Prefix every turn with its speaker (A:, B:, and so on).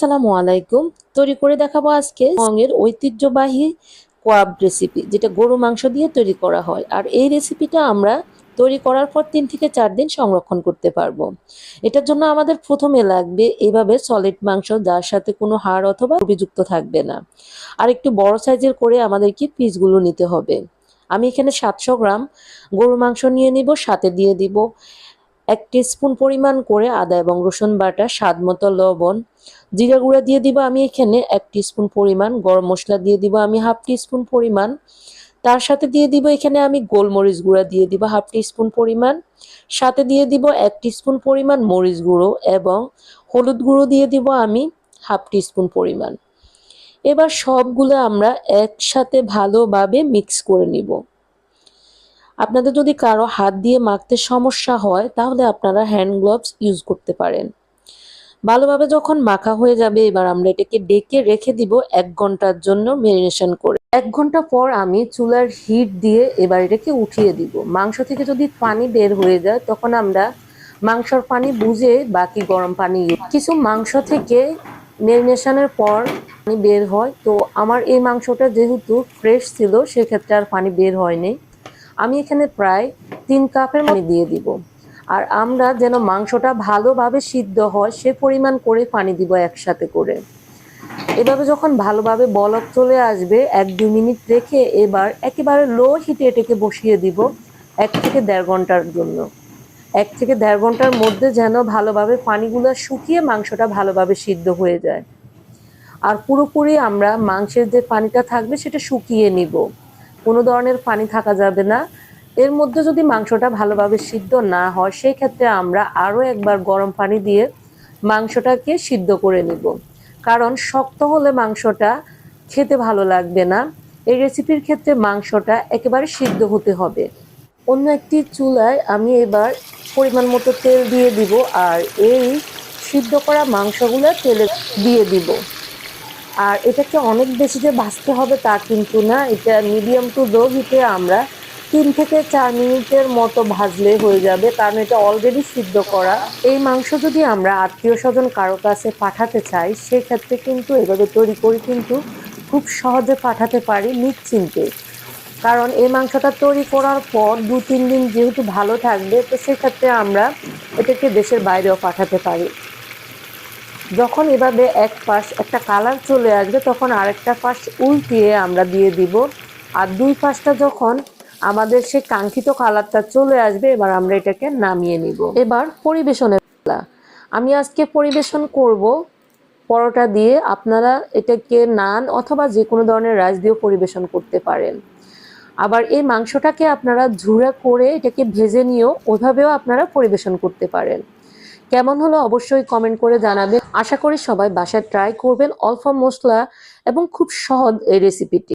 A: আসসালামু আলাইকুম। তৈরি করে দেখাবো আজকে রঙের ঐতিহ্যবাহী কোয়াব রেসিপি যেটা গরু মাংস দিয়ে তৈরি করা হয়। আর এই রেসিপিটা আমরা তৈরি করার পর তিন থেকে চার দিন সংরক্ষণ করতে পারব। এটার জন্য আমাদের প্রথমে লাগবে এভাবে সলিড মাংস, যার সাথে কোনো হাড় অথবা অভিযুক্ত থাকবে না। আর একটু বড় সাইজের করে আমাদেরকে পিসগুলো নিতে হবে। আমি এখানে সাতশো গ্রাম গরু মাংস নিয়ে নিব, সাথে দিয়ে দিব। এক স্পুন পরিমাণ করে আদা এবং রসুন বাটা, স্বাদ মতো লবণ, জিরা গুঁড়া দিয়ে দিব আমি এখানে এক স্পুন পরিমাণ, গরম মশলা দিয়ে দিব আমি হাফ স্পুন পরিমাণ। তার সাথে দিয়ে দিব এখানে আমি গোলমরিচ গুঁড়া দিয়ে দিব হাফ স্পুন পরিমাণ। সাথে দিয়ে দিব এক স্পুন পরিমাণ মরিচ গুঁড়ো এবং হলুদ গুঁড়ো দিয়ে দিব আমি হাফ স্পুন পরিমাণ। এবার সবগুলো আমরা একসাথে ভালোভাবে মিক্স করে নিব। আপনাদের যদি কারও হাত দিয়ে মাখতে সমস্যা হয়, তাহলে আপনারা হ্যান্ড গ্লোভস ইউজ করতে পারেন। ভালোভাবে যখন মাখা হয়ে যাবে, এবার আমরা এটাকে ডেকে রেখে দিব এক ঘণ্টার জন্য মেরিনেশন করে। এক ঘণ্টা পর আমি চুলার হিট দিয়ে এবার এটাকে উঠিয়ে দিব। মাংস থেকে যদি পানি বের হয়ে যায়, তখন আমরা মাংসর পানি বুঝে বাকি গরম পানি কিছু মাংস থেকে মেরিনেশনের পর পানি বের হয়। তো আমার এই মাংসটা যেহেতু ফ্রেশ ছিল, সেক্ষেত্রে আর পানি বের হয়নি আমি এখানে প্রায় তিন কাপের পানি দিয়ে দিব। আর আমরা যেন মাংসটা ভালোভাবে সিদ্ধ হয়, সে পরিমাণ করে পানি দিব একসাথে করে। এভাবে যখন ভালোভাবে বলক চলে আসবে, এক দু মিনিট রেখে এবার একেবারে লো হিটে এটাকে বসিয়ে দিব এক থেকে দেড় ঘণ্টার জন্য। এক থেকে দেড় ঘণ্টার মধ্যে যেন ভালোভাবে পানিগুলো শুকিয়ে মাংসটা ভালোভাবে সিদ্ধ হয়ে যায়। আর পুরোপুরি আমরা মাংসের যে পানিটা থাকবে, সেটা শুকিয়ে নিব। কোনো ধরনের পানি থাকা যাবে না। এর মধ্যে যদি মাংসটা ভালোভাবে সিদ্ধ না হয় সেই ক্ষেত্রে আমরা আরও একবার গরম পানি দিয়ে মাংসটাকে সিদ্ধ করে নিব। কারণ শক্ত হলে মাংসটা খেতে ভালো লাগবে না। এই রেসিপির ক্ষেত্রে মাংসটা একেবারে সিদ্ধ হতে হবে। অন্য একটি চুলায় আমি এবার পরিমাণ মতো তেল দিয়ে দিব আর এই সিদ্ধ করা মাংসগুলো তেলে দিয়ে দিব। আর এটাকে অনেক বেশি যে ভাজতে হবে তা কিন্তু না, এটা মিডিয়াম টু লো হিটে আমরা তিন থেকে চার মিনিটের মতো ভাজলে হয়ে যাবে, কারণ এটা অলরেডি সিদ্ধ করা। এই মাংস যদি আমরা আত্মীয় স্বজন কারও কাছে পাঠাতে চাই, সেক্ষেত্রে কিন্তু এভাবে তৈরি করে কিন্তু খুব সহজে পাঠাতে পারি নিশ্চিন্তে। কারণ এই মাংসটা তৈরি করার পর দু তিন দিন যেহেতু ভালো থাকবে, তো সেক্ষেত্রে আমরা এটাকে দেশের বাইরেও পাঠাতে পারি। যখন এভাবে এক পাশ, একটা কালার চলে আসবে, তখন আরেকটা পাশ উল্টিয়ে আমরা দিয়ে দিব। আর দুই পাশটা যখন আমাদের সেই কাঙ্ক্ষিত কালারটা চলে আসবে, এবার আমরা এটাকে নামিয়ে নিব। এবার পরিবেশনের পালা। আমি আজকে পরিবেশন করব পরোটা দিয়ে। আপনারা এটাকে নান অথবা যে কোনো ধরনের রাইস দিয়েও পরিবেশন করতে পারেন। আবার এই মাংসটাকে আপনারা ঝুড়া করে এটাকে ভেজে নিয়েও ওইভাবেও আপনারা পরিবেশন করতে পারেন। কেমন হলো অবশ্যই কমেন্ট করে জানাবেন। আশা করি সবাই বাসায় ট্রাই করবেন। অল্প মশলা এবং খুব সহজ এই রেসিপিটি